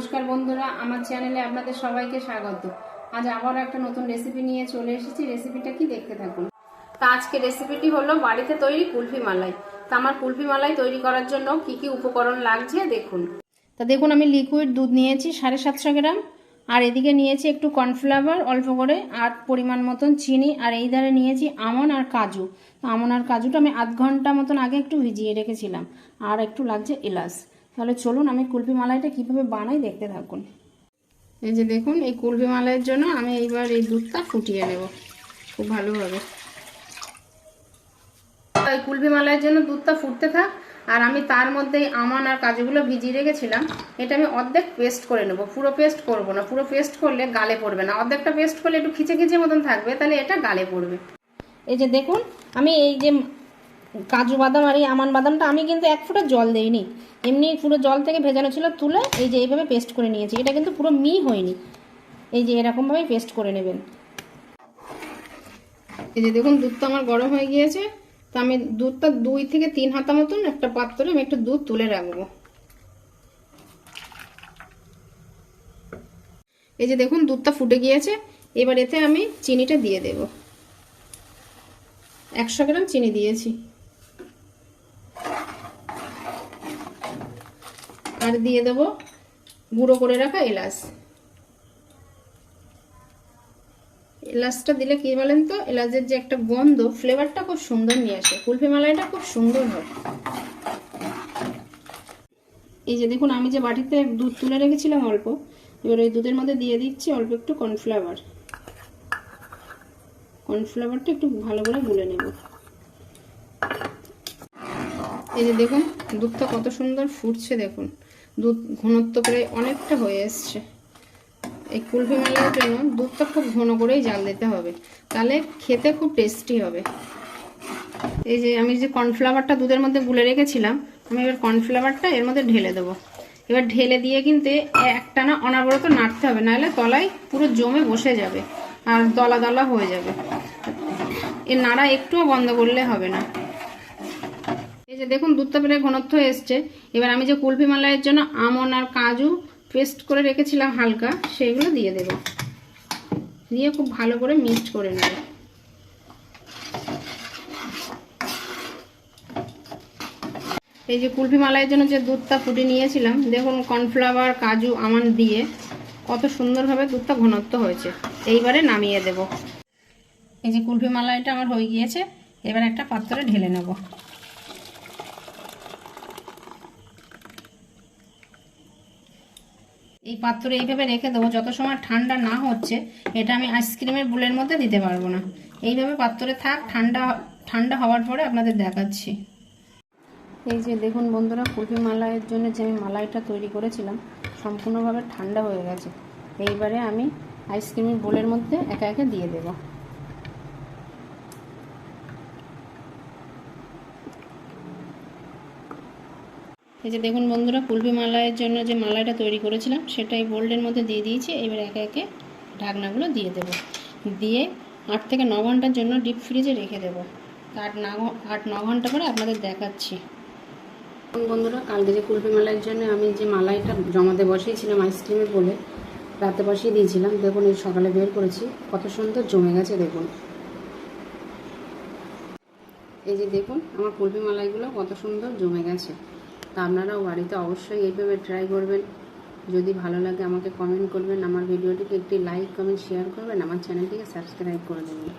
নমস্কার বন্ধুরা, আমার চ্যানেলে আপনাদের সবাইকে স্বাগত। আজ আবার একটা নতুন রেসিপি নিয়ে চলে এসেছি। রেসিপিটা কি দেখতে থাকুন। তা আজকে রেসিপিটি হলো বাড়িতে তৈরি কুলফি মালাই। তা আমার কুলফি মালাই তৈরি করার জন্য কি কি উপকরণ লাগছে দেখুন। তা দেখুন, আমি লিকুইড দুধ নিয়েছি সাড়ে সাতশো গ্রাম। আর এদিকে নিয়েছি একটু কর্নফ্লাওয়ার অল্প করে আর পরিমাণ মতন চিনি। আর এই ধারে নিয়েছি আমন আর কাজু। আমন আর কাজুটা আমি আধ ঘণ্টা মতন আগে একটু ভিজিয়ে রেখেছিলাম। আর একটু লাগছে এলাচ। তাহলে চলুন আমি কুলফি মালাইটা কীভাবে বানাই দেখতে থাকুন। এই যে দেখুন, এই কুলফি মালাইয়ের জন্য আমি এইবার এই দুধটা ফুটিয়ে নেব খুব ভালোভাবে। এই কুলফি মালাইয়ের জন্য দুধটা ফুটতে থাক, আর আমি তার মধ্যে আমান আর কাজুগুলো ভিজিয়ে রেখেছিলাম। এটা আমি অর্ধেক পেস্ট করে নেব, পুরো পেস্ট করব না, পুরো পেস্ট করলে গালে পড়বে না। অর্ধেকটা পেস্ট করলে একটু খিচে খিচে মতন থাকবে, তাহলে এটা গালে পড়বে। এই যে দেখুন, আমি এই যে কাজু বাদাম আর এই আমান বাদামটা আমি কিন্তু এক ফোঁটা জল দেইনি। এমনি পুরো জল থেকে ভেজানো ছিল, তুলে এই যে এইভাবে পেস্ট করে নিয়েছি। এটা কিন্তু পুরো মি হয়নি। এই যে এরকমভাবেই পেস্ট করে নেবেন। এই যে দেখুন, দুধটা আমার গরম হয়ে গিয়েছে। তো আমি দুধটা দুই থেকে তিন হাতা মতন একটা পাত্রে আমি একটু দুধ তুলে রাখব। এই যে দেখুন, দুধটা ফুটে গিয়েছে। এবার এতে আমি চিনিটা দিয়ে দেব। একশো গ্রাম চিনি দিয়েছি। আর দিয়ে দেব গুঁড়ো করে রাখা এলাচ। এলাচটা দিলে কি বলেন তো? এলাচের যে একটা গন্ধ ফ্লেভারটা খুব সুন্দর নিয়ে আসে। কুলফি মালাইটা খুব সুন্দর হয়। এই যে দেখুন, আমি যে বাটিতে দুধ তুলে রেখেছিলাম অল্প, এবার ওই দুধের মধ্যে দিয়ে দিচ্ছি অল্প একটু কর্নফ্লাওয়ার। কর্নফ্লাওয়ারটা একটু ভালো করে গুলে নেব। এই যে দেখুন, দুধটা কত সুন্দর ফুটছে দেখুন। দুধ ঘনত্ব প্রায় অনেকটা হয়ে এসছে। এই কুলফি মালাইয়ের জন্য দুধটা খুব ঘন করেই জাল দিতে হবে। তাহলে খেতে খুব টেস্টি হবে। এই যে আমি যে কর্নফ্লাওয়ারটা দুধের মধ্যে গুলে রেখেছিলাম, আমি এবার কর্নফ্লাওয়ারটা এর মধ্যে ঢেলে দেবো। এবার ঢেলে দিয়ে কিন্তু একটানা অনাবরত নাড়তে হবে, নাহলে তলায় পুরো জমে বসে যাবে আর দলা দলা হয়ে যাবে। এর নাড়া একটুও বন্ধ করলে হবে না। যে দেখুন, দুধটা প্রায় ঘনত্ব এসছে। এবার আমি যে কুলফি মালাইয়ের জন্য আমন আর কাজু পেস্ট করে রেখেছিলাম হালকা সেগুলো দিয়ে দেব। দিয়ে খুব ভালো করে মিক্সড করে নেব। এই যে কুলফি মালাইয়ের জন্য যে দুধটা ফুটে নিয়েছিলাম, দেখুন, কর্নফ্লাওয়ার, কাজু, আমান দিয়ে কত সুন্দরভাবে দুধটা ঘনত্ব হয়েছে। এইবারে নামিয়ে দেব। এই যে কুলফি মালাইটা আমার হয়ে গিয়েছে, এবার একটা পাত্রে ঢেলে নেব। এই পাত্র এইভাবে রেখে দেবো। যত সময় ঠান্ডা না হচ্ছে, এটা আমি আইসক্রিমের বুলের মধ্যে দিতে পারব না। এইভাবে পাত্রে থাক, ঠান্ডা ঠান্ডা হওয়ার পরে আপনাদের দেখাচ্ছি। এই যে দেখুন বন্ধুরা কুলফি মালাইয়ের জন্য যে আমি মালাইটা তৈরি করেছিলাম, সম্পূর্ণভাবে ঠান্ডা হয়ে গেছে। এইবারে আমি আইসক্রিমের বোলের মধ্যে একা একে দিয়ে দেব। এই যে দেখুন বন্ধুরা, কুলফি মালাইয়ের জন্য যে মালাইটা তৈরি করেছিলাম সেটা এই বোল্ডের মধ্যে দিয়ে দিয়েছি। এবার একে একে ঢাকনাগুলো দিয়ে দেব। দিয়ে আট থেকে ন ঘণ্টার জন্য ডিপ ফ্রিজে রেখে দেবো। আট ন আট ন ঘণ্টা পরে আপনাদের দেখাচ্ছি। বন্ধুরা, কালকে যে কুলফি মালাইয়ের জন্য আমি যে মালাইটা জমাতে বসিয়েছিলাম আইসক্রিমের বলে, রাতে বসিয়ে দিয়েছিলাম। দেখুন, এই সকালে বের করেছি। কত সুন্দর জমে গেছে, দেখুন। এই যে দেখুন, আমার কুলপি মালাইগুলো কত সুন্দর জমে গেছে। তা আপনারাও বাড়িতে অবশ্যই এইভাবে ট্রাই করবেন। যদি ভালো লাগে আমাকে কমেন্ট করবেন, আমার ভিডিওটিকে একটি লাইক কমেন্ট শেয়ার করবেন, আমার চ্যানেলটিকে সাবস্ক্রাইব করে দেবেন।